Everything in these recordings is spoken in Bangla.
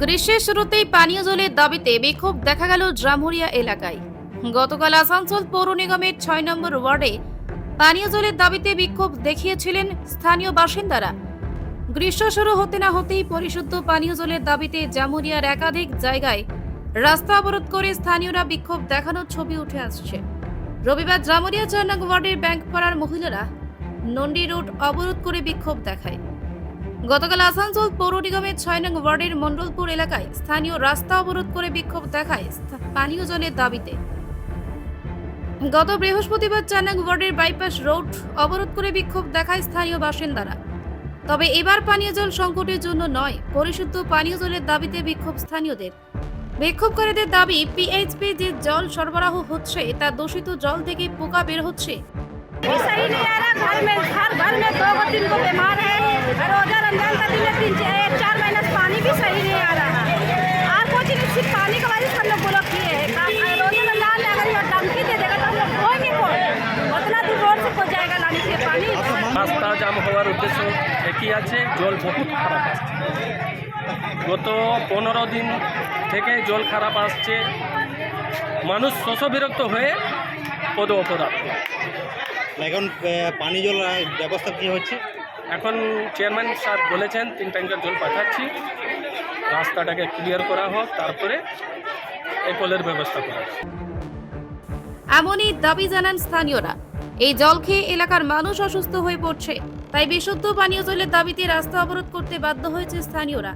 গ্রীষ্মের শুরুতেই পানীয় জলের দাবিতে বিক্ষোভ দেখা গেল জামুরিয়া এলাকায়। গতকাল আসানসোল পৌর নিগমের ছয় নম্বর ওয়ার্ডে পানীয় জলের দাবিতে বিক্ষোভ দেখিয়েছিলেন স্থানীয় বাসিন্দারা। গ্রীষ্ম শুরু হতে না হতেই পরিশুদ্ধ পানীয় জলের দাবিতে জামুরিয়ার একাধিক জায়গায় রাস্তা অবরোধ করে স্থানীয়রা বিক্ষোভ দেখানোর ছবি উঠে আসছে। রবিবার জামুরিয়া নং ওয়ার্ডের ব্যাংক পাড়ার মহিলারা নন্ডি রোড অবরোধ করে বিক্ষোভ দেখায়। গতকাল আসানসোল পৌর নিগমের ছয় নং ওয়ার্ডের মন্ডলপুর এলাকায় স্থানীয় রাস্তা অবরোধ করে বিক্ষোভ দেখায় পানীয় জলের দাবিতে। গত বৃহস্পতিবার চার নং ওয়ার্ডের বাইপাস রোড অবরোধ করে বিক্ষোভ দেখায় স্থানীয় বাসিন্দারা। তবে এবার পানীয় জল সংকটের জন্য নয়, পরিশুদ্ধ পানীয় জলের দাবিতে বিক্ষোভ স্থানীয়দের। বিক্ষোভকারীদের দাবি, পিএইচপি যে জল সরবরাহ হচ্ছে, তা দূষিত জল থেকে পোকা বের হচ্ছে। আছে জল বহুত খারাপ আসছে। গত পনেরো দিন থেকে জল খারাপ আসছে। মানুষ শোষ বিরক্ত হয়ে পদ অপরাধ এখন পানি জল ব্যবস্থা কি হচ্ছে? এখন চেয়ারম্যান সাহেব বলেছেন তিন ট্যাঙ্কার জল পাঠাচ্ছি। রাস্তাটাকে ক্লিয়ার করা হোক তারপরে এই কলের ব্যবস্থা করা হোক। এমনই দাবি জানান স্থানীয়রা। এই জল খেয়ে এলাকার মানুষ অসুস্থ হয়ে পড়ছে। তাই বিশুদ্ধ পানীয় জলের দাবিতে রাস্তা অবরোধ করতে বাধ্য হয়েছে স্থানীয়রা।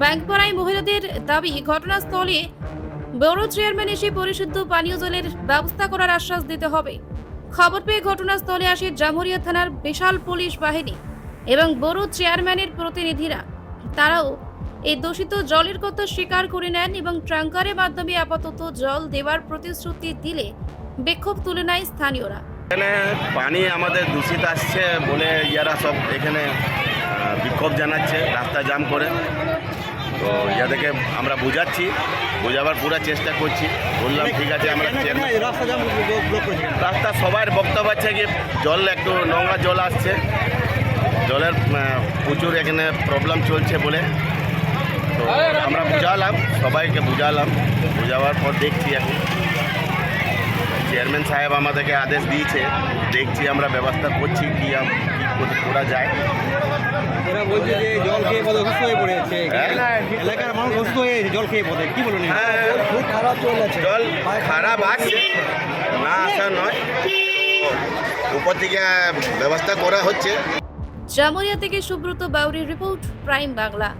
ব্যাংকপাড়ায় মহিলাদের দাবি, ঘটনাস্থলে বড় চেয়ারম্যান এসে পরিশুদ্ধ পানীয় জলের ব্যবস্থা করার আশ্বাস দিতে হবে। খবর পেয়ে ঘটনাস্থলে আসে জামুরিয়া থানার বিশাল পুলিশ বাহিনী এবং বড় চেয়ারম্যানের প্রতিনিধিরা। তারাও এই দূষিত জলের কথা স্বীকার করে নেন এবং ট্রাঙ্কারের মাধ্যমে আপাতত জল দেওয়ার প্রতিশ্রুতি দিলে বিক্ষোভ তুলে নেয় স্থানীয়রা। এখানে পানি আমাদের দূষিত আসছে বলে ইয়ারা সব এখানে বিক্ষোভ জানাচ্ছে রাস্তা জাম করে। তো ইয়াদেরকে আমরা বুঝাচ্ছি বোঝাবার পুরো চেষ্টা করছি। বললাম ঠিক আছে আমরা? রাস্তা সবার বক্তব্য আছে কি জল একটু নোংরা জল আসছে। জলের প্রচুর এখানে প্রবলেম চলছে বলে। তো আমরা বুঝালাম সবাইকে বুঝালাম বুঝাবার পর দেখছি এখন। চেয়ারম্যান সাহেব আমাদেরকে আদেশ দিয়েছে দেখছি আমরা ব্যবস্থা করছি কি আম- কি করে যায়। এরা বলছে যে জল খেয়ে অসুস্থ হয়ে পড়েছে হ্যাঁ। এলাকার মানুষ অসুস্থ হয়ে জল খেয়ে কি বলুন হ্যাঁ। খুব খারাপ জল আছে। জল খারাপ না আসা নয়। উপর থেকে ব্যবস্থা করা হচ্ছে। জামুরিয়া থেকে সুব্রত বাউরির রিপোর্ট প্রাইম বাংলা।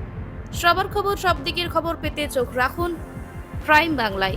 সবার খবর সব দিকের খবর পেতে চোখ রাখুন প্রাইম বাংলায়।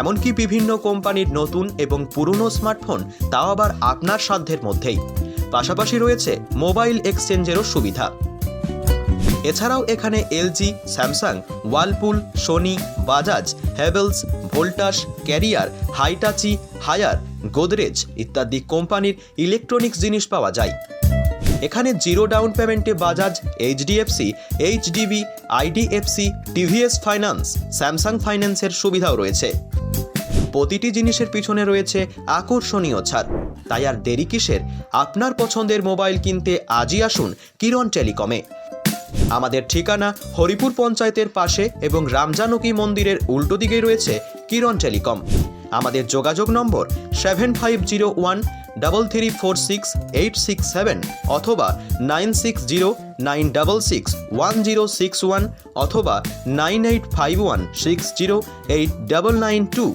এমনকি বিভিন্ন কোম্পানির নতুন এবং পুরনো স্মার্টফোন তাও আবার আপনার সাধ্যের মধ্যেই। পাশাপাশি রয়েছে মোবাইল এক্সচেঞ্জেরও সুবিধা। এছাড়াও এখানে LG, Samsung, Whirlpool, Sony, Bajaj Havells Voltas, Carrier, Hitachi, Haier, Godrej ইত্যাদি কোম্পানির ইলেকট্রনিক্স জিনিস পাওয়া যায়। এখানে জিরো ডাউন পেমেন্টে Bajaj, HDFC, HDB, IDFC, TVS finance, Samsung ফাইন্যান্সের সুবিধাও রয়েছে। প্রতিটি জিনিসের পিছনে রয়েছে আকর্ষণীয় ছাড়। তাই আর দেরি কিসের? আপনার পছন্দের মোবাইল কিনতে আজই আসুন কিরণ টেলিকমে। আমাদের ঠিকানা হরিপুর পঞ্চায়েতের পাশে এবং রামজানকী মন্দিরের উল্টো দিকেই রয়েছে কিরণ টেলিকম। আমাদের যোগাযোগ নম্বর seven five zero one double three four six eight six seven অথবা nine six zero nine double six one zero six one অথবা nine eight five one six zero eight double nine two